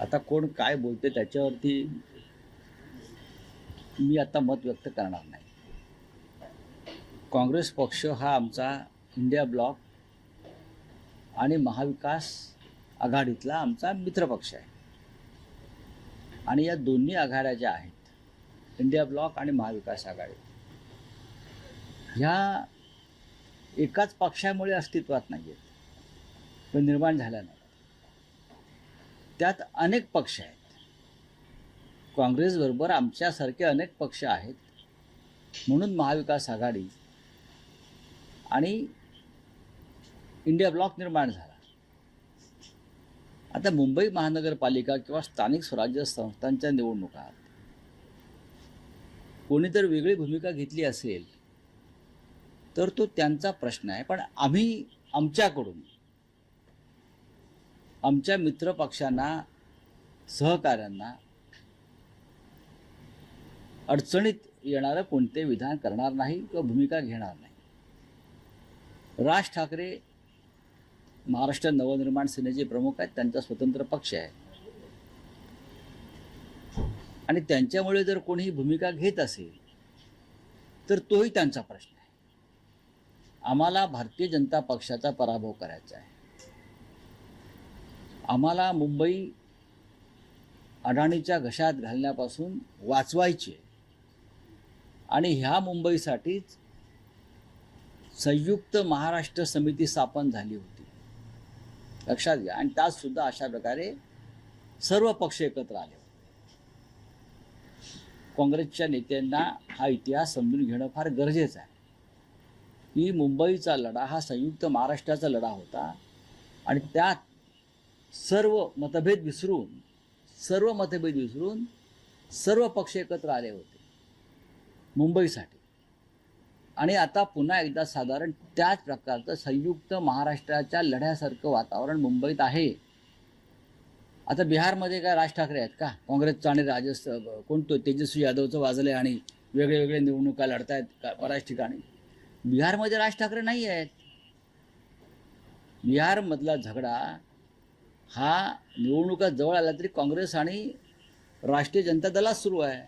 आता कोण काय बोलते त्याच्यावरती मी आता मत व्यक्त करणार नाही. काँग्रेस पक्ष हा आमचा इंडिया ब्लॉक आणि महाविकास आघाडीतला आमचा मित्रपक्ष आहे. आणि या दोन्ही आघाड्या ज्या आहेत इंडिया ब्लॉक आणि महाविकास आघाडी ह्या एकाच पक्षामुळे अस्तित्वात नाही आहेत पण निर्माण झाल्या नाही त्यात अनेक पक्ष आहेत. काँग्रेसबरोबर आमच्यासारखे अनेक पक्ष आहेत. म्हणून महाविकास आघाडी आणि इंडिया ब्लॉक निर्माण झाला. आता मुंबई महानगरपालिका किंवा स्थानिक स्वराज्य संस्थांच्या निवडणुका कोणी जर वेगळी भूमिका घेतली असेल तर तो त्यांचा प्रश्न आहे. पण आम्ही आमच्याकडून आमच्या मित्रपक्षांना सहकाऱ्यांना अडचणीत येणारं कोणते विधान करणार नाही किंवा भूमिका घेणार नाही. राज ठाकरे महाराष्ट्र नवनिर्माण सेनेचे प्रमुख आहेत त्यांचा स्वतंत्र पक्ष आहे. आणि त्यांच्यामुळे जर कोणीही भूमिका घेत असेल तर तोही त्यांचा प्रश्न आहे. आम्हाला भारतीय जनता पक्षाचा पराभव करायचा आहे. आम्हाला मुंबई अडाणीच्या घशात घालण्यापासून वाचवायची. आणि ह्या मुंबईसाठीच संयुक्त महाराष्ट्र समिती स्थापन झाली होती. लक्षात घ्या. आणि त्यात सुद्धा अशा प्रकारे सर्व पक्ष एकत्र आले होते. काँग्रेसच्या नेत्यांना हा इतिहास समजून घेणं फार गरजेचं आहे. की मुंबईचा लढा हा संयुक्त महाराष्ट्राचा लढा होता. आणि त्यात सर्व मतभेद विसरून सर्व मतभेद विसरून सर्व पक्ष एकत्र आले होते. मुंबईसाठी. आणि आता पुन्हा एकदा साधारण त्याच प्रकारचं संयुक्त महाराष्ट्राच्या लढ्यासारखं वातावरण मुंबईत आहे. आता बिहारमध्ये काय राज ठाकरे आहेत का? काँग्रेसचं आणि राजस कोणतो तेजस्वी यादवचं वाजलं आहे आणि वेगळे वेगळे निवडणुका लढतायत का बऱ्याच ठिकाणी. बिहारमध्ये राज ठाकरे नाही आहेत. बिहारमधला झगडा हा निवडणुका जवळ आला तरी काँग्रेस आणि राष्ट्रीय जनता दलात सुरू आहे.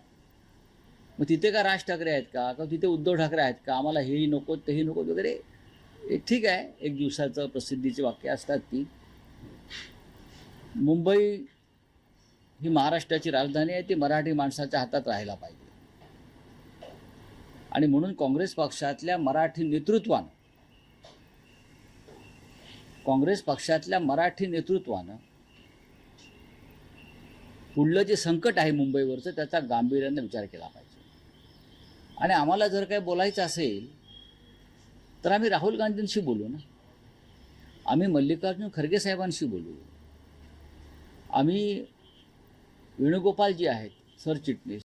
मग तिथे का राज ठाकरे आहेत का? का तिथे उद्धव ठाकरे आहेत का? आम्हाला हेही नको तेही नको वगैरे. ठीक आहे एक दिवसाचं प्रसिद्धीची वाक्य असतात ती. मुंबई ही महाराष्ट्राची राजधानी आहे ती मराठी माणसाच्या हातात राहायला पाहिजे. आणि म्हणून काँग्रेस पक्षातल्या मराठी नेतृत्वानं काँग्रेस पक्षातल्या मराठी नेतृत्वानं पुढलं जे संकट आहे मुंबईवरचं त्याचा गांभीर्यानं विचार केला पाहिजे. आणि आम्हाला जर काय बोलायचं असेल तर आम्ही राहुल गांधींशी बोलू ना. आम्ही मल्लिकार्जुन खरगे साहेबांशी बोलू. आम्ही वेणुगोपाल जी आहेत सरचिटणीस